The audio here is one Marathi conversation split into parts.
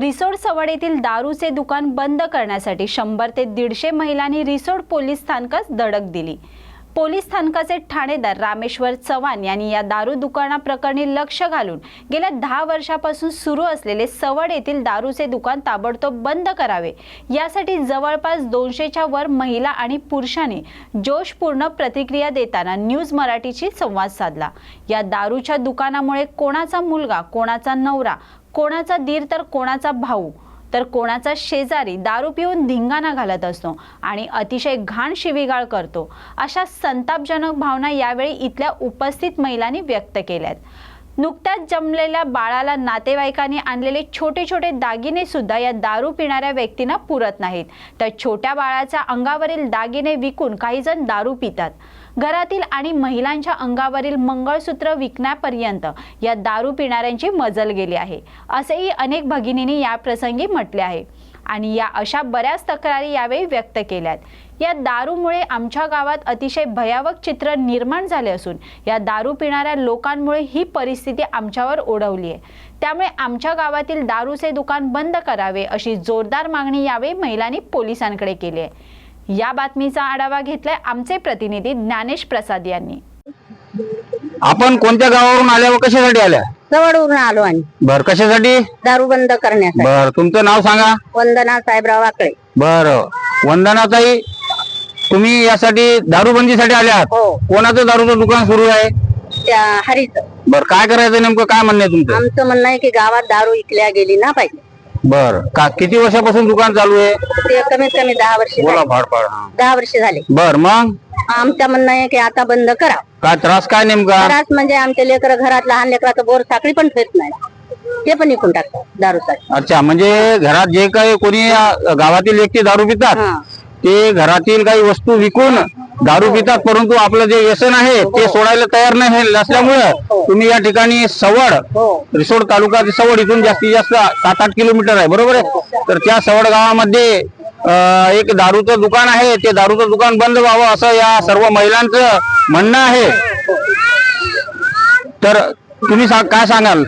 रिसोड सवड येथील दारूचे दुकान बंद करण्यासाठी शंभर ते दीडशे महिलांनी रिसोड पोलीस स्थानकास धडक दिली. पोलीस स्थानकाचे ठाणेदार रामेश्वर चव्हाण यांनी या दारू दुकानाप्रकरणी लक्ष घालून गेल्या दहा वर्षापासून सुरू असलेले सवड येथील दारूचे दुकान ताबडतोब बंद करावे. यासाठी जवळपास दोनशेच्या वर महिला आणि पुरुषांनी जोशपूर्ण प्रतिक्रिया देताना न्यूज मराठीशी संवाद साधला. या दारूच्या दुकानामुळे कोणाचा मुलगा कोणाचा नवरा कोणाचा दीर तर कोणाचा भाऊ तर कोणाचा शेजारी दारू पिऊन धिंगाणा घालत असतो आणि अतिशय घाण शिवीगाळ करतो. अशा संतापजनक भावना यावेळी इथल्या उपस्थित महिलांनी व्यक्त केल्यात. नुकत्याच जमलेल्या बाळाला नातेवाईकांनी आणलेले छोटे छोटे दागिने सुद्धा या दारू पिणाऱ्या व्यक्तींना पुरत नाहीत. तर छोट्या बाळाच्या अंगावरील दागिने विकून काही जण दारू पितात. घरातील आणि महिलांच्या अंगावरील मंगळसूत्र विकण्यापर्यंत या दारू पिणाऱ्यांची मजल गेली आहे असेही अनेक भगिनींनी या प्रसंगी म्हटले आहे. आणि या अशा बऱ्याच तक्रारी यावेळी व्यक्त केल्यात. या दारूमुळे आमच्या गावात अतिशय भयावह चित्र निर्माण झाले असून या दारू पिणाऱ्या लोकांमुळे ही परिस्थिती आमच्यावर ओढवली आहे. त्यामुळे आमच्या गावातील दारूचे दुकान बंद करावे अशी जोरदार मागणी यावेळी महिलांनी पोलिसांकडे केली आहे. या बातमीचा आढावा घेतलाय आमचे प्रतिनिधी ज्ञानेश प्रसाद यांनी. आपण कोणत्या गावावरून आल्या व कशासाठी आल्या? जवळून आलो आणि. बर कशासाठी? दारू बंद करण्यासाठी. बर तुमचं नाव सांगा. वंदना साहेबराव वाकळे बर. वंदनाताई तुम्ही यासाठी दारूबंदीसाठी आल्यात हो. कोणाचं दारूचं दुकान सुरू आहे? त्या हरीच. बर काय करायचं नेमकं? काय म्हणणं आहे तुमचं? आमचं म्हणणं आहे की गावात दारू इकल्या गेली ना पाहिजे. बर. का किती वर्षापासून दुकान चालू आहे? ते कमीत कमी दहा वर्ष बोला झाले. फाड फाड हा. दहा वर्ष झाले. बर मग? आमचं म्हणणं आहे की आता बंद करा. काय त्रास काय नेमका? त्रास म्हणजे आमचे लेकर घरात लहान लेकराचं बोर साखळी पण ठेवत नाही. ते पण विकून टाकतात दारूसाठी. अच्छा म्हणजे घरात जे काही कोणी अ, गावातील व्यक्ती दारू पितात हा. ते घरातील काही वस्तू विकून दारू पितात परंतु आपलं जे व्यसन आहे ते सोडायला तयार नाही नसल्यामुळे तुम्ही या ठिकाणी सवड रिसोड तालुका सवड इथून जास्तीत जास्त सात आठ किलोमीटर आहे बरोबर आहे? तर त्या सवड गावामध्ये एक दारूचं दुकान आहे ते दारूचं दुकान बंद व्हावं असं या सर्व महिलांचं म्हणणं आहे. तर तुम्ही सा- काय सांगाल?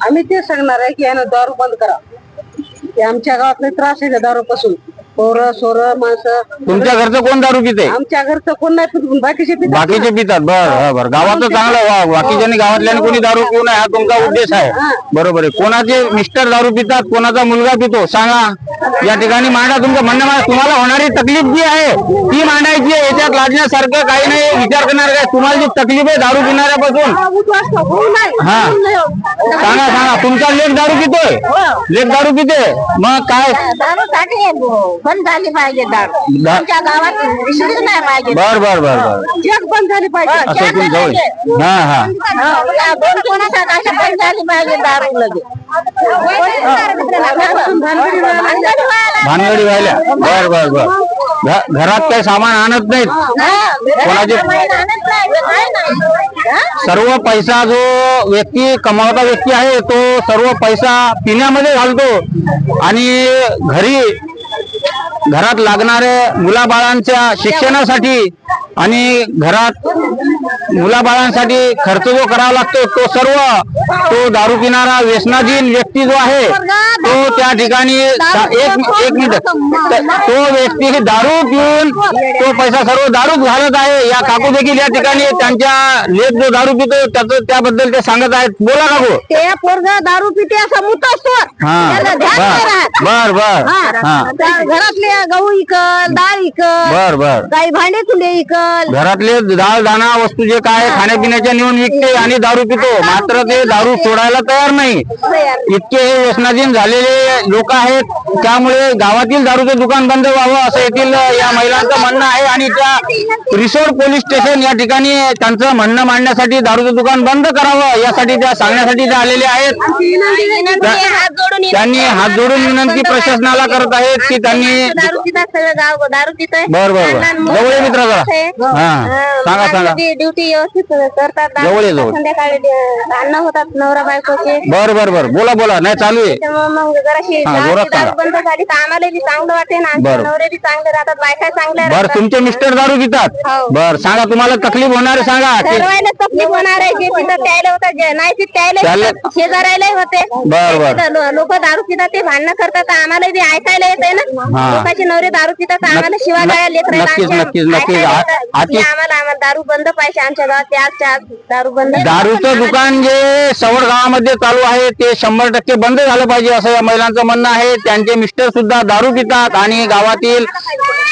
आम्ही ते सांगणार आहे की यानं दारू बंद करा. आमच्या गावात त्रास आहे दारू पासून पोरं सोर माणसं. तुमच्या घरचं कोण दारू पिते? आमच्या घरचं कोण नाही पित बाकीचे पितात? बाकीचे पितात बर हा, बर. गावाचं चांगलं आहे. वा बाकीच्यांनी गावातल्याने कोणी दारू पिऊ नये हा तुमचा उद्देश आहे. बरोबर आहे. कोणाचे मिस्टर दारू पितात कोणाचा मुलगा पितो सांगा. या ठिकाणी मांडा तुमचं म्हणणं मांडा. तुम्हाला होणारी तकलीफ जी आहे ती मांडायची आहे. याच्यात लाजण्यासारखं काही नाही. विचार करणार काय? तुम्हाला जी तकलीफ आहे दारू पिणाऱ्यापासून. हा सांगा सांगा. तुमचा लेख दारू पितोय? लेख दारू पिते मग काय? दारू बंद झाली पाहिजे दारू. दा- आमच्या गावात विसरीच नाही पाहिजे. बर बर बर बर. जग बंद झाली पाहिजे. असं इथून जवळ हा हा. कोणाच्या बंद झाली पाहिजे दारू लगे भानगडी व्हायला. बर बर बर. घ- घरात काही सामान आणत नाहीत. कोणाचे सर्व पैसा जो व्यक्ती कमावता व्यक्ती आहे तो सर्व पैसा पिण्यामध्ये घालतो. आणि घरी घरात लागणाऱ्या मुलाबाळांच्या शिक्षणासाठी आणि घरात मुलाबाळांसाठी खर्च जो करावा लागतो. तो सर्व तो दारू पिणारा व्यसनाधीन व्यक्ती जो आहे तो त्या ठिकाणी एक एक मिनिट. त- व्यक्ती दारू पिऊन तो पैसा सर्व दारूच घालत आहे. या काकू देखील या ठिकाणी त्यांच्या लेख जो दारू पितो त्याचं त्याबद्दल ते सांगत आहेत. बोला काकू. ते पोरग दारू पिते असं मुत असतो. बर. बर घरातले गहू इकल डाळ इकल बर बर. काही भांडे तुले इकल घरातले डाळ दाणा वस्तू जे काय खाण्यापिण्याच्या नेऊन विकते आणि दारू पितो. मात्र ते दारू सोडायला तयार नाही. इतके हे व्यसनाधीन झालेले लोक आहेत. त्यामुळे गावातील दारूचे दुकान बंद व्हावं असं येथील या महिलांचं म्हणणं आहे आणि त्या रिसोड पोलीस स्टेशन या ठिकाणी त्यांचं म्हणणं मांडण्यासाठी दारूचं दुकान बंद करावं यासाठी त्या सांगण्यासाठी ते आलेले आहेत. त्या- त्यांनी हात जोडून विनंती प्रशासनाला करत आहेत की त्यांनी दारू पितात सगळं गाव दारू पितोय. बर बर बर. जवळ मित्र जरा हा. सांगा सांगा. ड्युटी व्यवस्थित करतात. जवळ ये, जवळ. संध्याकाळी भांडणं होतात नवरा बायकोचे. बर बर बर. बोला बोला. नाही चालू आहे. त्यामुळे मग जरा अशी हा, गावाची जोरात दारू सांगा. बंद झाली तर आम्हाला बी चांगलं आमचे बरं. नवरे बी चांगले राहतात. बायका चांगल्या बर राहतात तुमचे मिस्टर दारू पितात. हो. बर सांगा तुम्हाला तकलीफ होणार आहे सांगा. ते- तकलीफ होणार आहे. जे तिथं प्यायला होतं जे नाही ते प्यायला त्याला- होतं. शेजाऱ्यालाही होते. बर, बर. लोक दारू पितात ते भांडणं करतात. तर आम्हाला बी ऐकायला येते ना. हा. लोकांचे नवरे दारू पितात तर आम्हाला लेकरायला नक्कीच, आमच्या नक्कीच, नक्कीच. ऐकायला येतं. आती- की आम्हाला आम्हाला दारू बंद पाहिजे आमच्या गावात ते आजच्या आज दारू बंद दारूचं दुकान जे सवड गावामध्ये चालू आहे ते शंभर टक्के बंद झालं पाहिजे असं या महिलांचं म्हणणं आहे. त्यांचे मिस्टर सुद्धा दारू पितात आणि गावातील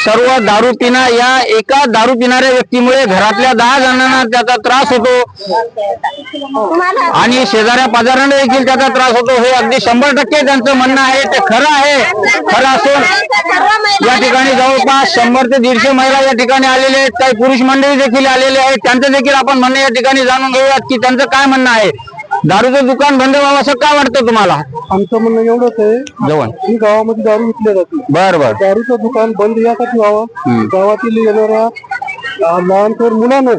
सर्व दारू पिणं या एका दारू पिणाऱ्या व्यक्तीमुळे घरातल्या दहा जणांना त्याचा त्रास होतो. तुम्हाला आणि शेजाऱ्या पाजारांना देखील त्याचा त्रास होतो. हे अगदी शंभर टक्के त्यांचं म्हणणं आहे. ते खरं आहे. खरं असून या ठिकाणी जवळपास शंभर ते दीडशे महिला या ठिकाणी आलेले आहेत. काही पुरुष मंडळी देखील आलेले आहेत. त्यांचं देखील आपण म्हणणं या ठिकाणी जाणून घेऊयात की त्यांचं काय म्हणणं आहे. दारूचं दुकान बंद व्हावं असं काय वाटतं तुम्हाला? आमचं म्हणणं एवढंच आहे. जवळ की गावामध्ये दारू विकल्या जाते. बर बर. दारूचं दुकान बंद यासाठी व्हावं. गावातील येणाऱ्या अं, लहानथोर मुलांना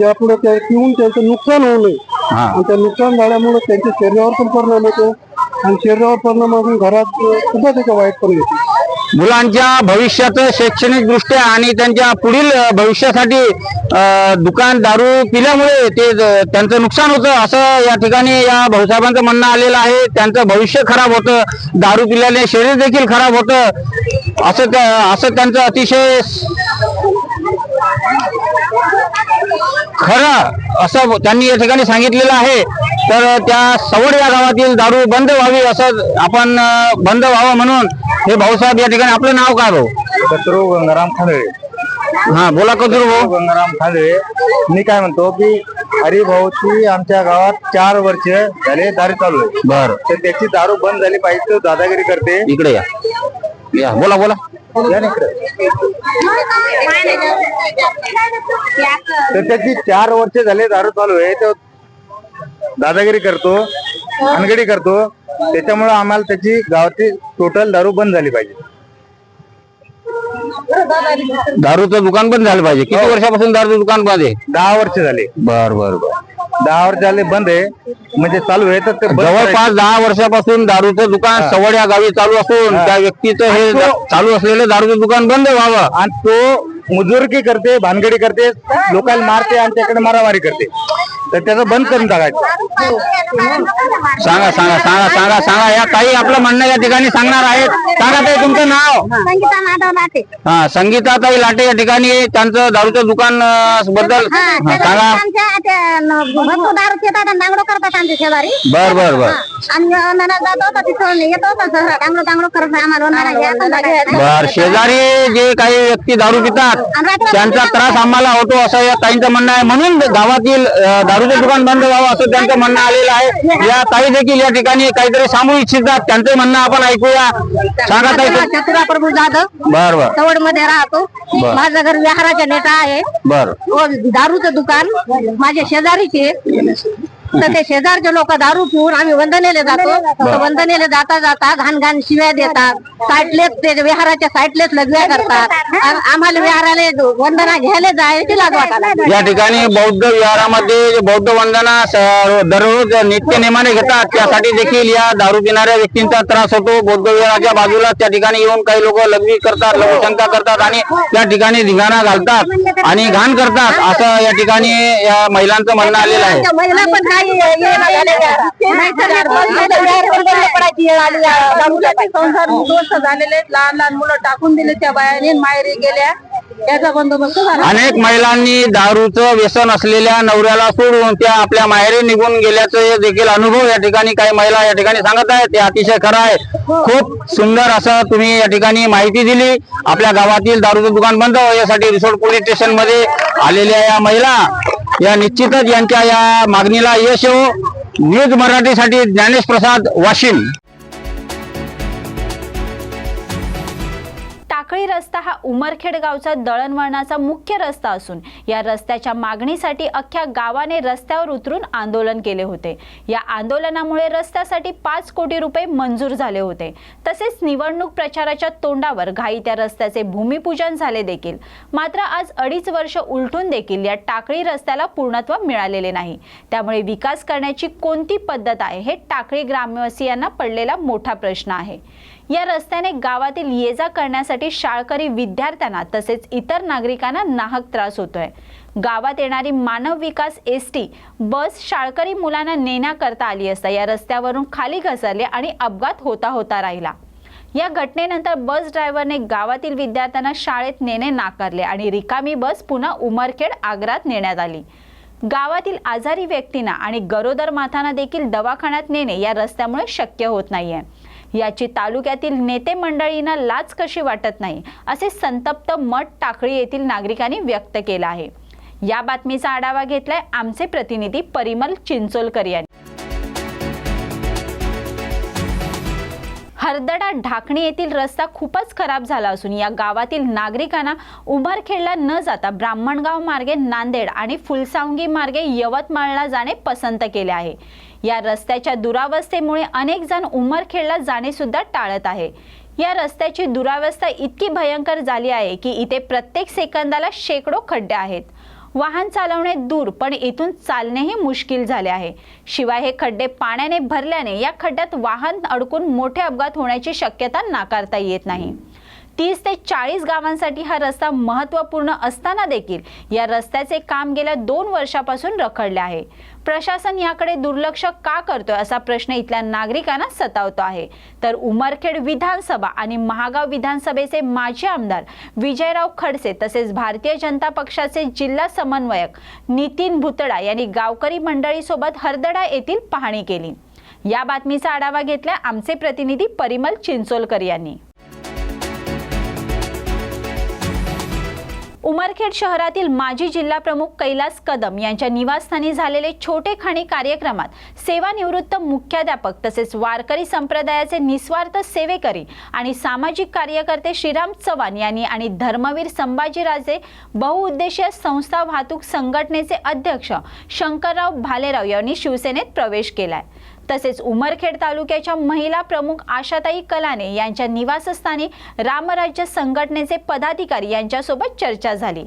त्या पिऊन त्यांचं नुकसान होऊ नये. आणि त्या नुकसान झाल्यामुळे त्यांच्या शरीरावर पण परिणाम होतो. आणि शरीरावर परिणाम घरात सुद्धा त्याचा वाईट परिणाम होतो. मुलांच्या भविष्याचं शैक्षणिक दृष्ट्या आणि त्यांच्या पुढील भविष्यासाठी दुकान दारू पिल्यामुळे ते ज- त्यांचं नुकसान होतं असं या ठिकाणी या भाऊसाहेबांचं म्हणणं आलेलं आहे. त्यांचं भविष्य खराब होतं. दारू पिल्याने शरीर देखील खराब होतं. असं त्या- असं त्यांचं अतिशय खरं असं त्यांनी या ठिकाणी सांगितलेलं आहे. तर त्या सवड या गावातील दारू बंद व्हावी असं आपण बंद व्हावं म्हणून हे भाऊसाहेब या ठिकाणी आपलं नाव काय भाऊ? कचरो गंगाराम खांदळे हा बोला कदूर भाऊ. गंगाराम खांदळे मी काय म्हणतो की हरिभाऊची आमच्या गावात चार वर्ष झाले दारू चालू आहे. बर. तर त्याची दारू बंद झाली पाहिजे दादागिरी करते. इकडे या. या बोला बोला. या ना इकडे. तर त्याची चार वर्ष झाले दारू चालू आहे तो दादागिरी करतो. भानगडी करतो. त्याच्यामुळे आम्हाला त्याची गावाची टोटल दारू बंद झाली पाहिजे. दारूचं दुकान बंद झालं पाहिजे. किती वर्षापासून दारूचं दुकान बंद आहे? दहा वर्ष झाले. बर बर बर. दहा वर्ष झाले बंद आहे. म्हणजे चालू आहे तर ते बंद. जवळपास दहा वर्षापासून दारूचं दुकान सवड या गावी चालू असून त्या व्यक्तीचं हे चालू असलेलं दारूचं दुकान बंद व्हावं आणि तो मुजुरकी करते भानगडी करते लोकांना मारते आणि त्याकडे मारामारी करते. तर त्याचं बंद करून टाकायचं. सांगा सांगा सांगा सांगा सांगा. या काही आपलं म्हणणं या ठिकाणी सांगणार आहेत. सांगा ताई तुमचं नाव? संगीता माधव लाटे हा संगीता ताई लाटे या ठिकाणी त्यांचं दारूचं दुकान अं, बद्दल. हा, सांगा. भरपूर दारू पितात आणि दांगडो करतात आमच्या शेजारी. बर बर बर. जातो येतो सहरा डांगडो डांगडो करत आम्हाला. बर शेजारी जे काही व्यक्ती दारू पितात त्यांचा त्रास आम्हाला होतो असं या ताईंचं म्हणणं आहे. म्हणून गावातील दारूचं दुकान बंद व्हावं असं त्यांचं म्हणणं आलेलं आहे. या ताई देखील या ठिकाणी काहीतरी सांगू इच्छितात. त्यांचं म्हणणं आपण ऐकूया. सांगा ताई. चतुरा प्रभू जाधव. बर बर. चवडमध्ये राहतो माझं घर विहाराच्या नेटा आहे. बर. व दारूचं दुकान माझ्या शेजारीचे तर ते शेजारचे लोक दारू पिऊन आम्ही वंदनेले जातो. तर वंदनेले जाता जाता घाण घाण शिव्या देतात. साईटलेच ते विहाराच्या साईटलेच लग्न करतात. आ- आम्हाला विहाराला वंदना घ्यायला जायची लाज वाटायला या ठिकाणी बौद्ध विहारामध्ये जे बौद्ध वंदना स- दररोज नित्य नेमाने घेतात. त्यासाठी देखील या दारू पिणाऱ्या व्यक्तींचा त्रास होतो. बौद्ध विहाराच्या बाजूला त्या ठिकाणी येऊन काही लोक लघवी करतात लघुशंका करतात आणि त्या ठिकाणी धिंगाणा घालतात आणि घाण करतात. असं या ठिकाणी या महिलांचं म्हणणं आलेलं आहे. त्या महिला पण झालेले आहेत. लहान लहान मुलं टाकून दिले त्या बायाने माहेरी गेल्या याचा बंदोबस्त झाला अनेक महिलांनी दारूचं व्यसन असलेल्या नवऱ्याला सोडून त्या आपल्या माहेरी निघून गेल्याचे देखील अनुभव या ठिकाणी काही महिला या ठिकाणी सांगत आहेत ते अतिशय खरं आहे खूप सुंदर असं तुम्ही या ठिकाणी माहिती दिली आपल्या गावातील दारूचं दुकान बंद व्हावं यासाठी रिसोड पोलीस स्टेशनमध्ये आलेल्या या महिला या निश्चितच यांच्या या मागणीला यश येऊ न्यूज मराठीसाठी ज्ञानेश प्रसाद वाशिम. टाकळी रस्ता हा उमरखेड गावचा दळणवळणाचा मुख्य रस्ता असून या रस्त्याच्या मागणीसाठी अख्ख्या गावाने रस्त्यावर उतरून आंदोलन केले होते. या आंदोलनामुळे रस्त्यासाठी पाच कोटी रुपये मंजूर झाले होते. तसेच निवडणूक प्रचाराच्या तोंडावर घाई त्या रस्त्याचे भूमिपूजन झाले देखील. मात्र आज अडीच वर्ष उलटून देखील या टाकळी रस्त्याला पूर्णत्व मिळालेले नाही. त्यामुळे विकास करण्याची कोणती पद्धत आहे हे टाकळी ग्रामवासियांना पडलेला मोठा प्रश्न आहे. या रस्त्याने गावातील ये जा करण्यासाठी शाळकरी विद्यार्थ्यांना तसेच इतर नागरिकांना नाहक त्रास होतोय. गावात येणारी मानव विकास एस टी बस शाळकरी मुलांना नेण्याकरता आली असता या रस्त्यावरून खाली घसरले आणि अपघात होता होता राहिला. या घटनेनंतर बस ड्रायव्हरने गावातील विद्यार्थ्यांना शाळेत नेणे नाकारले आणि रिकामी बस पुन्हा उमरखेड आग्रात नेण्यात आली. गावातील आजारी व्यक्तींना आणि गरोदर माथांना देखील दवाखान्यात नेणे या रस्त्यामुळे शक्य होत नाहीये. याची तालुक्यातील नेते मंडळींना लाच कशी वाटत नाही असे संतप्त मठ टाकळी येथील नागरिकांनी व्यक्त केलं आहे. या बातमीचा आढावा घेतलाय आमचे प्रतिनिधी परिमल चिंचोलकर यांनी. हरदडा ढाकणी येथील रस्ता खूपच खराब झाला असून या गावातील नागरिकांना उमरखेडला न जाता ब्राह्मणगाव मार्गे नांदेड आणि फुलसावंगी मार्गे यवतमाळला जाणे पसंत केले आहे. या रस्त्याच्या दुरावस्थेमुळे अनेक जण उमरखेडला जाणे सुद्धा टाळत आहे. या रस्त्याची दुरावस्था इतकी भयंकर झाली आहे की इथे प्रत्येक सेकंदाला शेकडो खड्डे आहेत. वाहन चालवणे दूर पण इथून चालणेही मुश्किल झाले आहे. शिवाय हे खड्डे पाण्याने भरल्याने या खड्ड्यात वाहन अडकून मोठे अपघात होण्याची शक्यता नाकारता येत नाही. तीस ते चाळीस गावांसाठी हा रस्ता महत्त्वपूर्ण असताना देखील या रस्त्याचे काम गेल्या दोन वर्षापासून रखडले आहे. प्रशासन याकडे दुर्लक्ष का करतोय असा प्रश्न इथल्या नागरिकांना सतावतो आहे. तर उमरखेड विधानसभा आणि महागाव विधानसभेचे माजी आमदार विजयराव खडसे तसेच भारतीय जनता पक्षाचे जिल्हा समन्वयक नितीन भुतडा यांनी गावकरी मंडळीसोबत हरदडा येथील पाहणी केली. या बातमीचा आढावा घेतला आमचे प्रतिनिधी परिमल चिंचोलकर यांनी. उमरखेड शहरातील माजी जिल्हा प्रमुख कैलास कदम यांच्या निवासस्थानी झालेले छोटे खाणी कार्यक्रमात सेवानिवृत्त मुख्याध्यापक तसेच वारकरी संप्रदायाचे निस्वार्थ सेवेकरी आणि सामाजिक कार्यकर्ते श्रीराम चव्हाण यांनी आणि धर्मवीर संभाजीराजे बहुउद्देशीय संस्था वाहतूक संघटनेचे अध्यक्ष शंकरराव भालेराव यांनी शिवसेनेत प्रवेश केलाय. तसेच उमरखेड तालुक्याच्या महिला प्रमुख आशाताई कलाने यांच्या निवासस्थानी रामराज्य संघटनेचे पदाधिकारी यांच्यासोबत चर्चा झाली.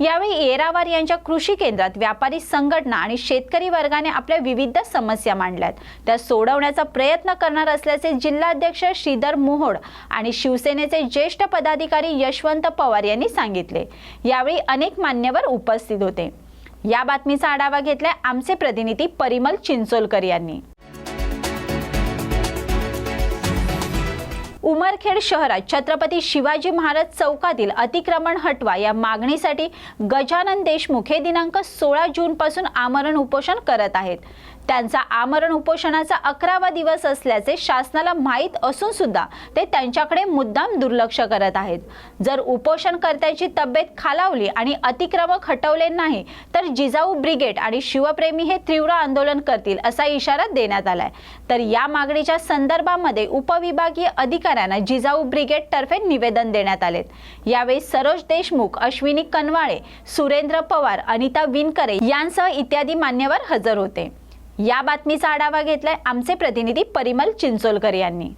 यावेळी येरावार यांच्या कृषी केंद्रात व्यापारी संघटना आणि शेतकरी वर्गाने आपल्या विविध समस्या मांडल्यात. त्या सोडवण्याचा प्रयत्न करणार असल्याचे जिल्हाध्यक्ष श्रीधर मोहोड आणि शिवसेनेचे ज्येष्ठ पदाधिकारी यशवंत पवार यांनी सांगितले. यावेळी अनेक मान्यवर उपस्थित होते. या बातमीचा आढावा घेतलाय आमचे प्रतिनिधी परिमल चिंचोलकर यांनी. उमरखेड शहरात छत्रपती शिवाजी महाराज चौकातील अतिक्रमण हटवा या मागणीसाठी गजानन देशमुख हे दिनांक सोळा जूनपासून आमरण उपोषण करत आहेत. त्यांचा आमरण उपोषणाचा अकरावा दिवस असल्याचे शासनाला माहीत असून सुद्धा ते त्यांच्याकडे मुद्दाम दुर्लक्ष करत आहेत. जर उपोषणकर्त्याची तब्येत खालावली आणि अतिक्रमक हटवले नाही तर जिजाऊ ब्रिगेड आणि शिवप्रेमी हे तीव्र आंदोलन करतील असा इशारा देण्यात आलाय. तर या मागणीच्या संदर्भामध्ये उपविभागीय अधिकाऱ्यांना जिजाऊ ब्रिगेड तर्फे निवेदन देण्यात आले. यावेळी सरोज देशमुख अश्विनी कनवाळे सुरेंद्र पवार अनिता विनकरे यांसह इत्यादी मान्यवर हजर होते. या बातमीचा आढावा घेतलाय आमचे प्रतिनिधी परिमल चिंचोलकर यांनी.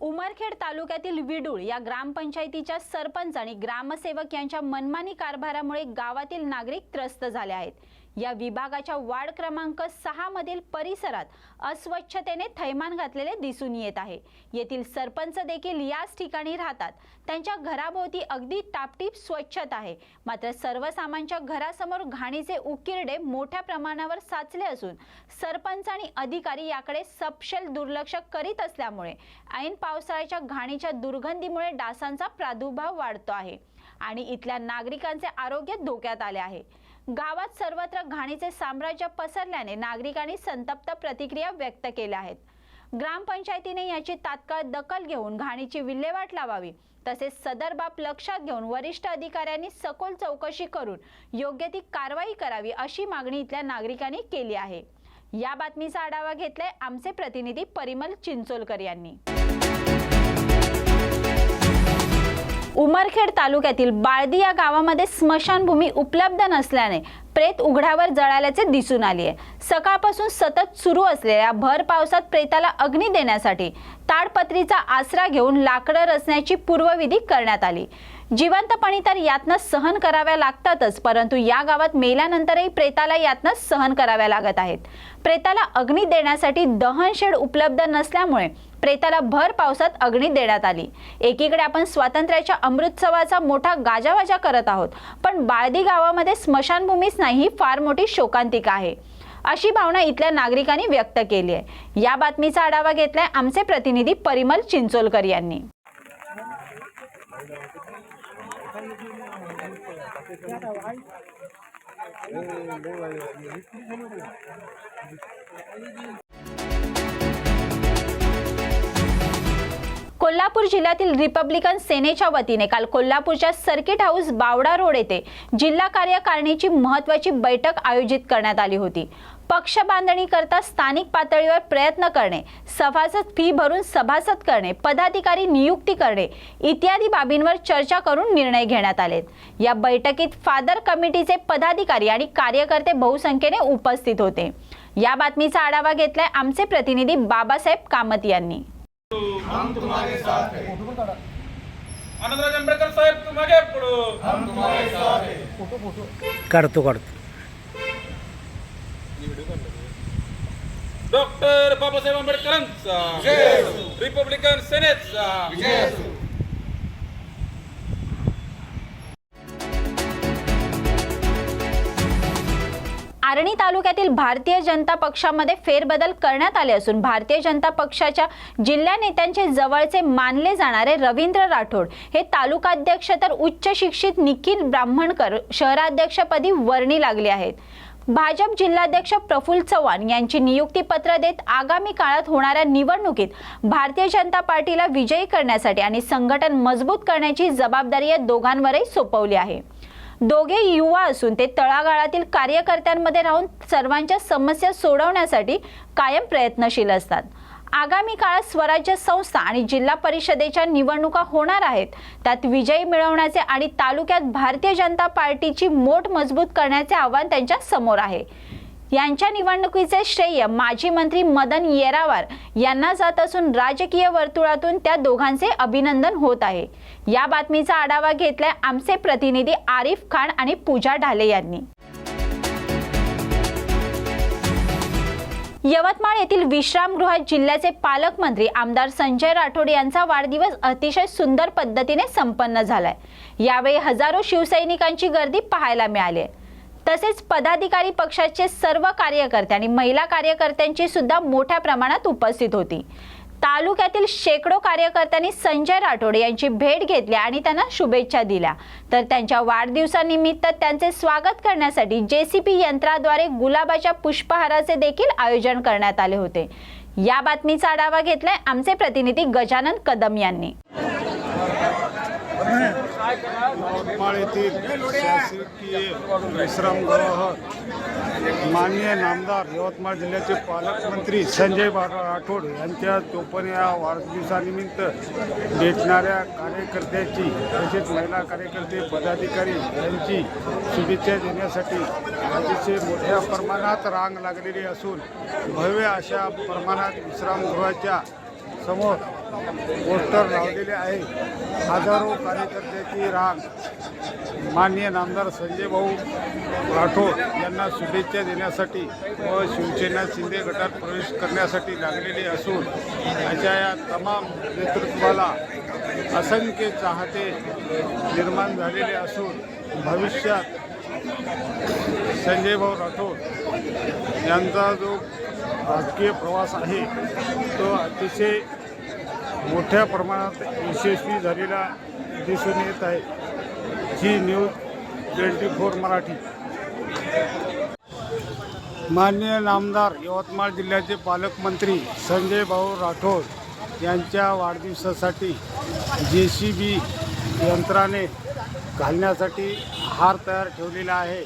उमरखेड तालुक्यातील विडूळ या ग्रामपंचायतीच्या सरपंच आणि ग्रामसेवक यांच्या मनमानी कारभारामुळे गावातील नागरिक त्रस्त झाले आहेत. या विभागाच्या वार्ड क्रमांक सहा मधील परिसरात अस्वच्छतेने थैमान घातलेले दिसून येत आहे. येथील सरपंच देखील याच ठिकाणी राहतात. त्यांच्या घराभोवती अगदी टापटीप स्वच्छता आहे. मात्र सर्वसामान्यांच्या घरासमोर घाणीचे उकिरडे मोठ्या प्रमाणावर साचले असून सरपंच आणि अधिकारी याकडे सपशेल दुर्लक्ष करीत असल्यामुळे ऐन पावसाळ्याच्या घाणीच्या दुर्गंधीमुळे डासांचा प्रादुर्भाव वाढतो आहे आणि इथल्या नागरिकांचे आरोग्य धोक्यात आले आहे. गावात सर्वत्र घाणीचे साम्राज्य पसरल्याने नागरिकांनी संतप्त प्रतिक्रिया व्यक्त केल्या आहेत. ग्रामपंचायतीने याची तात्काळ दखल घेऊन घाणीची विल्हेवाट लावावी तसेच सदर बाब लक्षात घेऊन वरिष्ठ अधिकाऱ्यांनी सखोल चौकशी करून योग्य ती कारवाई करावी अशी मागणी इथल्या नागरिकांनी केली आहे. या बातमीचा आढावा घेतलाय आमचे प्रतिनिधी परिमल चिंचोलकर यांनी. उमरखेड तालुक्यातील बाळदी या गावामध्ये स्मशानभूमी उपलब्ध नसल्याने प्रेत उघड्यावर जळाल्याचे दिसून आले आहे. सकाळपासून सतत सुरू असलेल्या भर पावसात प्रेताला अग्नी देण्यासाठी ताडपत्रीचा आसरा घेऊन लाकडं रचण्याची पूर्वविधी करण्यात आली. जिवंतपणी तर यातनं सहन कराव्या लागतातच परंतु या गावात मेल्यानंतरही प्रेताला यातनं सहन कराव्या लागत आहेत. प्रेताला अग्नी देण्यासाठी दहनशेड उपलब्ध नसल्यामुळे प्रेताला भर पावसात अग्नी देण्यात आली. एकीकडे आपण स्वातंत्र्याच्या अमृतसवाचा मोठा गाजावाजा करत आहोत पण बाळदी गावामध्ये स्मशानभूमीच नाही ही फार मोठी शोकांतिका आहे. अशी भावना इथल्या नागरिकांनी व्यक्त केली आहे. या बातमीचा आढावा घेतलाय आमचे प्रतिनिधी परिमल चिंचोलकर यांनी. ভাই कोल्हापूर जिल्ह्यातील रिपब्लिकन सेनेच्या वतीने काल कोल्हापूरच्या सर्किट हाऊस बावडा रोड येथे जिल्हा कार्यकारिणीची महत्वाची बैठक आयोजित करण्यात आली होती. पक्ष बांधणी करता स्थानिक पातळीवर प्रयत्न करणे सभासद फी भरून सभासद करणे पदाधिकारी नियुक्ती करणे इत्यादी बाबींवर चर्चा करून निर्णय घेण्यात आलेत या बैठकीत फादर कमिटीचे पदाधिकारी आणि कार्यकर्ते बहुसंख्येने उपस्थित होते. या बातमीचा आढावा घेतलाय आमचे प्रतिनिधी बाबासाहेब कामत यांनी. आनंदराज आंबेडकर साहेब तुम आगे पढ़ो काढतो काढतो. डॉक्टर बाबासाहेब आंबेडकरांचा. रिपब्लिकन सेनेचा. आर्णी तालुक्यातील भारतीय जनता पक्षामध्ये फेरबदल करण्यात आले असून भारतीय जनता पक्षाच्या जिल्हा नेत्यांचे जवळचे मानले जाणारे रवींद्र राठोड हे तालुकाध्यक्ष तर उच्च शिक्षित निखिल ब्राह्मणकर शहराध्यक्षपदी वर्णी लागले आहेत. भाजप जिल्हाध्यक्ष प्रफुल्ल चव्हाण यांची नियुक्ती पत्र देत आगामी काळात होणाऱ्या निवडणुकीत भारतीय जनता पार्टीला विजयी करण्यासाठी आणि संघटन मजबूत करण्याची जबाबदारी या दोघांवरही सोपवली आहे. दोघे युवा असून ते तळागाळातील कार्यकर्त्यांमध्ये राहून सर्वांच्या समस्या सोडवण्यासाठी कायम प्रयत्नशील असतात. आगामी काळात स्वराज्य संस्था आणि जिल्हा परिषदेच्या निवडणुका होणार आहेत. त्यात विजयी मिळवण्याचे आणि तालुक्यात भारतीय जनता पार्टीची मोठ मजबूत करण्याचे आव्हान त्यांच्यासमोर आहे. यांच्या निवडणुकीचे श्रेय माजी मंत्री मदन येरावार यांना जात असून राजकीय वर्तुळातून त्या दोघांचे अभिनंदन होत आहे. या बातमीचा आढावा घेतलाय आमचे प्रतिनिधी आरिफ खान आणि पूजा ढाले यांनी. यवतमाळ येथील विश्रामगृहात जिल्ह्याचे पालकमंत्री आमदार संजय राठोड यांचा वाढदिवस अतिशय सुंदर पद्धतीने संपन्न झालाय. यावेळी हजारो शिवसैनिकांची गर्दी पाहायला मिळाली आहे. तसेच पदाधिकारी पक्षाचे सर्व कार्यकर्ते आणि महिला कार्यकर्त्यांची सुद्धा मोठ्या प्रमाणात उपस्थित होती. तालुक्यातील शेकडो कार्यकर्त्यांनी संजय राठोड यांची भेट घेतली आणि त्यांना शुभेच्छा दिल्या. तर त्यांच्या वाढदिवसानिमित्त त्यांचे स्वागत करण्यासाठी जेसीपी यंत्राद्वारे गुलाबाच्या पुष्पहाराचे देखील आयोजन करण्यात आले होते. या बातमीचा आढावा घेतलाय आमचे प्रतिनिधी गजानन कदम यांनी. विश्रामगृह माननीय नामदार यवतमाळ जिल्ह्याचे पालकमंत्री संजय बाबा राठोड यांच्या चोपन्या वाढदिवसानिमित्त भेटणाऱ्या कार्यकर्त्याची तसेच महिला कार्यकर्ते पदाधिकारी यांची शुभेच्छा देण्यासाठी अतिशय मोठ्या प्रमाणात रांग लागलेली असून भव्य अशा प्रमाणात विश्रामगृहाच्या समोर पोस्टर लावलेले आहे. हजारो कार्यकर्त्याची रांग. माननीय नामदार संजय भाऊ राठोड यांना शुभेच्छा देण्यासाठी व शिवसेना शिंदे गटात प्रवेश करण्यासाठी लागलेले असून अशा या तमाम नेतृत्वाला असंख्य चाहते निर्माण झालेले असून भविष्यात संजय भाऊ राठोड यांचा जो राजकीय प्रवास आहे तो अतिशय मोठ्या प्रमाणात यशस्वी झालेला दिसून येत आहे. Zee news twenty four Marathi. माननीय नामदार यवतमाळ जिल्ह्याचे पालकमंत्री संजय भाऊ राठोड यांच्या वाढदिवसासाठी जे सी बी यंत्राने घालण्यासाठी हार तयार ठेवलेला आहे.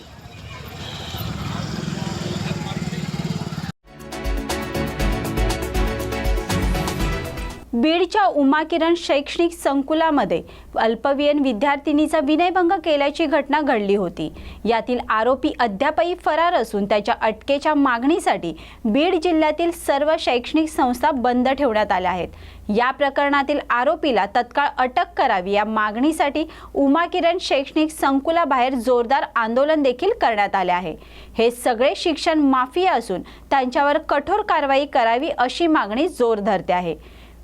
बीडच्या उमाकिरण शैक्षणिक संकुलामध्ये अल्पवयीन विद्यार्थिनीचा विनयभंग केल्याची घटना घडली होती. यातील आरोपी अद्यापही फरार असून त्याच्या अटकेच्या मागणीसाठी बीड जिल्ह्यातील सर्व शैक्षणिक संस्था बंद ठेवण्यात आल्या आहेत. या प्रकरणातील आरोपीला तत्काळ अटक करावी या मागणीसाठी उमाकिरण शैक्षणिक संकुलाबाहेर जोरदार आंदोलन देखील करण्यात आले आहे. हे सगळे शिक्षण माफिया असून त्यांच्यावर कठोर कारवाई करावी अशी मागणी जोर धरते आहे.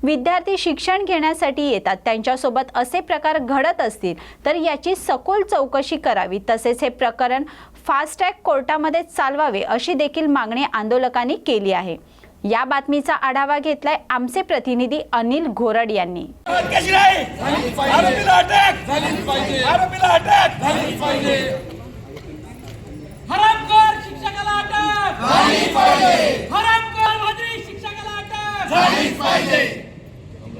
विद्यार्थी शिक्षण घेण्यासाठी येतात. त्यांच्यासोबत असे प्रकार घडत असतील तर याची सखोल चौकशी करावी. तसेच हे प्रकरण फास्ट ट्रॅक कोर्टामध्ये चालवावे अशी देखील मागणी आंदोलकांनी केली आहे. या बातमीचा आढावा घेतलाय आमचे प्रतिनिधी अनिल घोरड यांनी. शिक्षकाला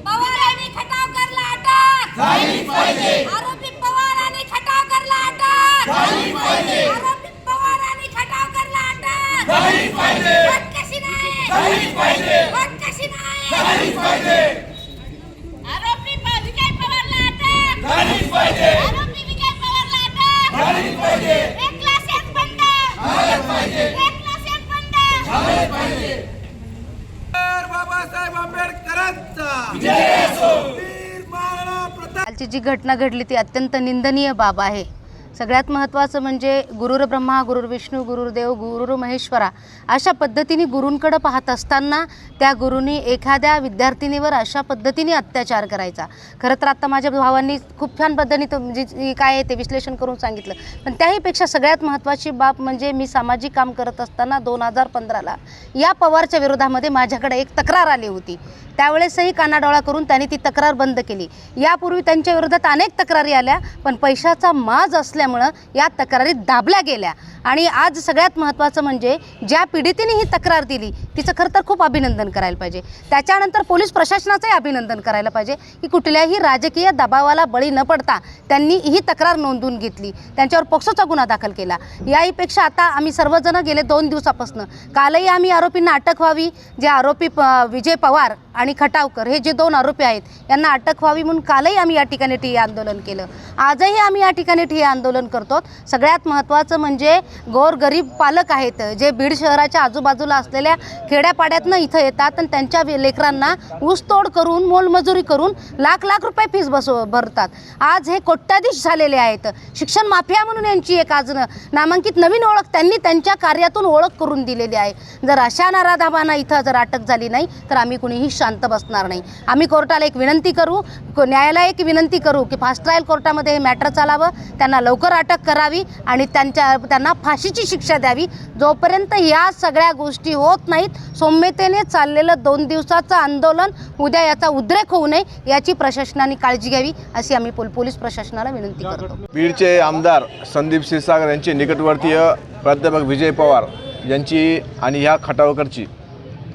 पवार आणि खटावकरला अटक. झालीच पाहिजे. आरोपी पवार आणि खटावकरला अटक. झालीच पाहिजे. आरोपी पवार आणि खटावकरला अटक. झालीच पाहिजे. होत कशी नाही? झालीच पाहिजे. होत कशी नाही? झालीच पाहिजे. आरोपी विजय पवारला अटक. झालीच पाहिजे. आरोपी विजय पवारला अटक. झालीच पाहिजे. एक क्लास एक बंद. झालंच पाहिजे. एक क्लास एक बंद. झालंच पाहिजे. बाबासाहेब आंबेडकरांचा. जी घटना घडली ती अत्यंत निंदनीय बाब आहे. सगळ्यात महत्त्वाचं म्हणजे गुरुर ब्रह्मा गुरुर विष्णू गुरुदेव गुरुर महेश्वरा अशा पद्धतीने गुरूंकडं पाहत असताना त्या गुरुनी एखाद्या विद्यार्थिनीवर अशा पद्धतीने अत्याचार करायचा. खरं तर आत्ता माझ्या भावांनी खूप छान पद्धतीने तो म्हणजे जी काय आहे ते विश्लेषण करून सांगितलं. पण त्याहीपेक्षा सगळ्यात महत्त्वाची बाब म्हणजे मी सामाजिक काम करत असताना दोन हजार पंधराला या पवारच्या विरोधामध्ये माझ्याकडे एक तक्रार आली होती. त्यावेळेसही कानाडोळा करून त्यांनी ती तक्रार बंद केली. यापूर्वी त्यांच्या विरोधात अनेक तक्रारी आल्या पण पैशाचा माज असल्यामुळं या तक्रारी दाबल्या गेल्या. आणि आज सगळ्यात महत्त्वाचं म्हणजे ज्या पीडितेने ही तक्रार दिली तिचं खरं तर खूप अभिनंदन करायला पाहिजे. त्याच्यानंतर पोलीस प्रशासनाचंही अभिनंदन करायला पाहिजे की कुठल्याही राजकीय दबावाला बळी न पडता त्यांनी ही तक्रार नोंदवून घेतली. त्यांच्यावर पोक्सोचा गुन्हा दाखल केला. याहीपेक्षा आता आम्ही सर्वजण गेले दोन दिवसापासून. कालही आम्ही आरोपींना अटक व्हावी जे आरोपी प विजय पवार आणि खटावकर हे जे दोन आरोपी आहेत यांना अटक व्हावी म्हणून कालही आम्ही या ठिकाणी ठिय्या आंदोलन केलं. आजही आम्ही या ठिकाणी ठिय्या आंदोलन करतो. सगळ्यात महत्त्वाचं म्हणजे गोरगरीब पालक आहेत जे बीड शहराच्या आजूबाजूला असलेल्या खेड्यापाड्यातनं इथं येतात आणि त्यांच्या लेकरांना ऊसतोड करून मोलमजुरी करून लाख लाख रुपये फीस बसव भरतात. आज हे कोट्याधीश झालेले आहेत. शिक्षण माफिया म्हणून यांची एक आज नामांकित नवीन ओळख त्यांनी त्यांच्या कार्यातून ओळख करून दिलेली आहे. जर अशा नाराधाबांना इथं जर अटक झाली नाही तर आम्ही कुणीही शांत बसणार नाही. आम्ही कोर्टाला एक विनंती करू न्यायालय एक विनंती करू की फास्ट ट्रायल कोर्टामध्ये हे मॅटर चालावं त्यांना लवकर लवकर अटक करावी आणि त्यांच्या त्यांना फाशीची शिक्षा द्यावी. जोपर्यंत या सगळ्या गोष्टी होत नाहीत सौम्यतेने चाललेलं दोन दिवसाचं आंदोलन उद्या याचा उद्रेक होऊ नये याची प्रशासनाने काळजी घ्यावी अशी आम्ही पोल- पोलीस प्रशासनाला विनंती करतो. बीडचे आमदार संदीप क्षीरसागर यांचे निकटवर्तीय प्राध्यापक विजय पवार यांची आणि ह्या खटावकरची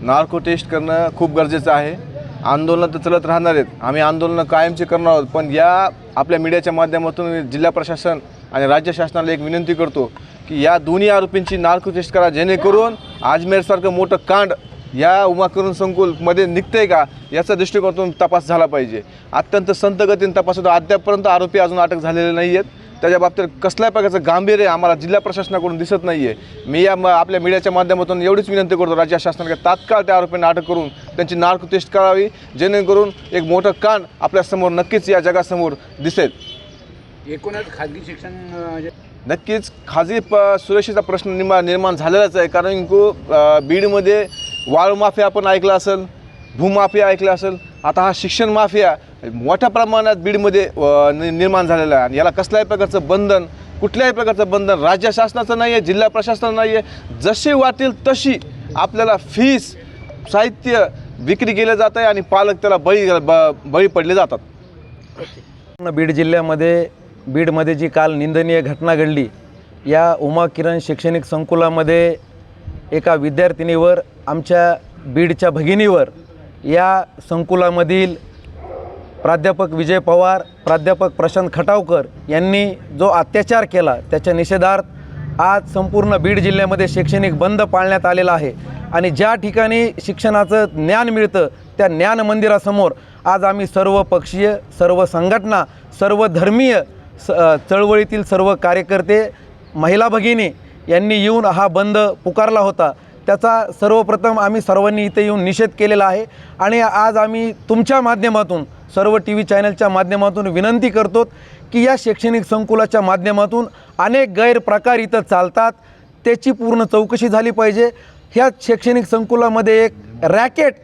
नार्को टेस्ट करणं खूप गरजेचं आहे. आंदोलन तर चलत राहणार आहेत. आम्ही आंदोलनं कायमचे करणार आहोत पण या आपल्या मीडियाच्या माध्यमातून जिल्हा प्रशासन आणि राज्य शासनाला एक विनंती करतो की या दोन्ही आरोपींची नार्को टेस्ट करा जेणेकरून अजमेरसारखं मोठं कांड या उमाकरण संकुलमध्ये निघतंय का याचा दृष्टिकोनातून तपास झाला पाहिजे. अत्यंत संतगतीने तपास होतो अद्यापपर्यंत आरोपी अजून अटक झालेले नाही आहेत त्याच्या बाबतीत कसल्याही प्रकारचं गांभीर्य आम्हाला जिल्हा प्रशासनाकडून दिसत नाही आहे मी या म- आपल्या मीडियाच्या माध्यमातून एवढीच विनंती करतो राज्य शासनाकडे तात्काळ त्या आरोपींना अटक करून त्यांची नार्क टेस्ट करावी जेणेकरून एक मोठं कांड आपल्यासमोर नक्कीच या जगासमोर दिसेल. एकूणच खाजगी शिक्षण नक्कीच खाजगी प सुरक्षेचा प्रश्न निर्माण निर्माण झालेलाच आहे. कारण की बीडमध्ये वाळू माफिया आपण ऐकला असेल भूमाफिया ऐकलं असेल आता हा शिक्षण माफिया मोठ्या प्रमाणात बीडमध्ये नि- निर्माण झालेला आहे. आणि याला कसल्याही प्रकारचं बंधन कुठल्याही प्रकारचं बंधन राज्य शासनाचं नाही आहे जिल्हा प्रशासनाचं नाही आहे जशी वाटेल तशी आपल्याला फीस साहित्य विक्री केलं जातं आहे आणि पालक त्याला बळी ब बळी पडले जातात. बीड जिल्ह्यामध्ये बीडमध्ये जी काल निंदनीय घटना घडली या उमा किरण शैक्षणिक संकुलामध्ये एका विद्यार्थिनीवर आमच्या बीडच्या भगिनीवर या संकुलामधील प्राध्यापक विजय पवार प्राध्यापक प्रशांत खटावकर यांनी जो अत्याचार केला त्याच्या निषेधार्थ आज संपूर्ण बीड जिल्ह्यामध्ये शैक्षणिक बंद पाळण्यात आलेला आहे. आणि ज्या ठिकाणी शिक्षणाचं ज्ञान मिळतं त्या ज्ञान मंदिरासमोर आज आम्ही सर्व पक्षीय सर्व संघटना सर्व धर्मीय स चळवळीतील सर्व कार्यकर्ते महिला भगिनी यांनी येऊन हा बंद पुकारला होता. त्याचा सर्वप्रथम आम्ही सर्वांनी इथे येऊन निषेध केलेला आहे. आणि आज आम्ही तुमच्या माध्यमातून सर्व टी व्ही चॅनलच्या माध्यमातून विनंती करतो की या शैक्षणिक संकुलाच्या माध्यमातून अनेक गैरप्रकार इथं चालतात. त्याची पूर्ण चौकशी झाली पाहिजे. ह्या शैक्षणिक संकुलामध्ये एक रॅकेट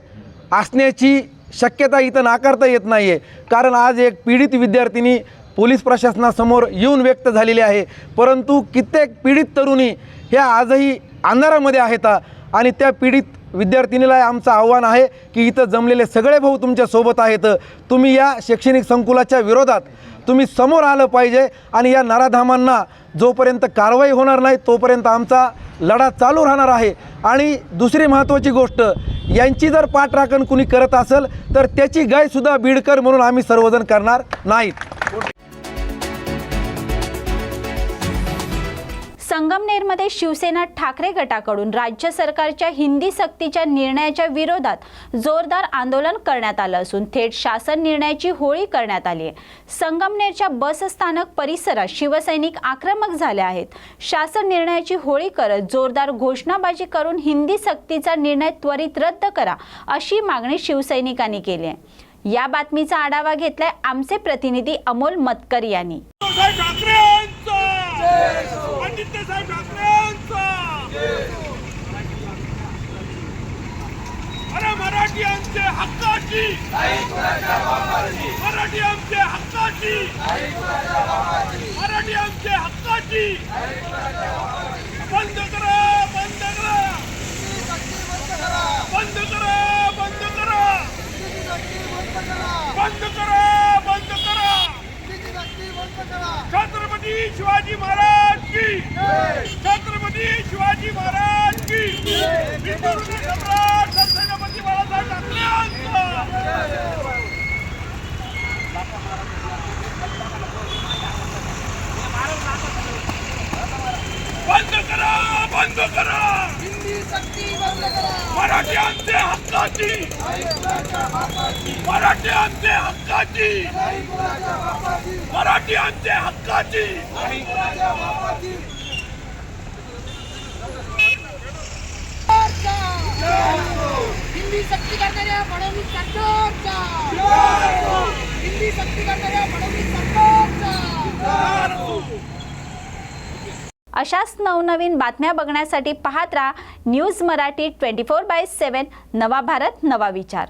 असण्याची शक्यता इथं नाकारता येत नाही आहे कारण आज एक पीडित विद्यार्थिनी पोलीस प्रशासनासमोर येऊन व्यक्त झालेली आहे. परंतु कित्येक पीडित तरुणी ह्या आजही अंधारामध्ये आहेत. आणि त्या पीडित विद्यार्थिनीला आमचं आव्हान आहे की इथं जमलेले सगळे भाऊ तुमच्यासोबत आहेत. तुम्ही या शैक्षणिक संकुलाच्या विरोधात तुम्ही समोर आलं पाहिजे आणि या नराधामांना जोपर्यंत कारवाई होणार नाही तोपर्यंत आमचा लढा चालू राहणार आहे. आणि दुसरी महत्त्वाची गोष्ट यांची जर पाठराखण कुणी करत असेल तर त्याची गायसुद्धा बीडकर म्हणून आम्ही सर्वजण करणार नाहीत. संगमनेरमध्ये शिवसेना ठाकरे गटाकडून राज्य सरकारच्या हिंदी सक्तीच्या निर्णयाच्या विरोधात जोरदार आंदोलन करण्यात आलं असून थेट शासन निर्णयाची होळी करण्यात आली आहे. संगमनेरच्या बस स्थानक परिसरात शिवसैनिक आक्रमक झाले आहेत. शासन निर्णयाची होळी करत जोरदार घोषणाबाजी करून हिंदी सक्तीचा निर्णय त्वरित रद्द करा अशी मागणी शिवसैनिकांनी केली आहे. या बातमीचा आढावा घेतलाय आमचे प्रतिनिधी अमोल मतकर यांनी. मराठी आमच्या हक्काची. मराठी आमचे हक्काची. मराठी आमचे हक्काची. बंद करा बंद करा. बंद करा बंद करा. बंद करा बंद करा. छत्रपती शिवाजी महाराज की. छत्रपती शिवाजी महाराज की हिंदुस्थानी सम्राट छत्रपती बाळासाहेब ठाकरे बंद करा बंद करा मराठी आमचे हक्काची मराठी आमचे हक्काची. मराठी आमचे हक्काची. हिंदी सक्ती करणाऱ्या फडणवीस सरकारचा हिंदी सक्ती करणाऱ्या फडणवीस सरकारचा अशाच नवनवीन बातम्या बघण्यासाठी पाहत राहा news Marathi twenty four by seven नवा भारत नवा विचार.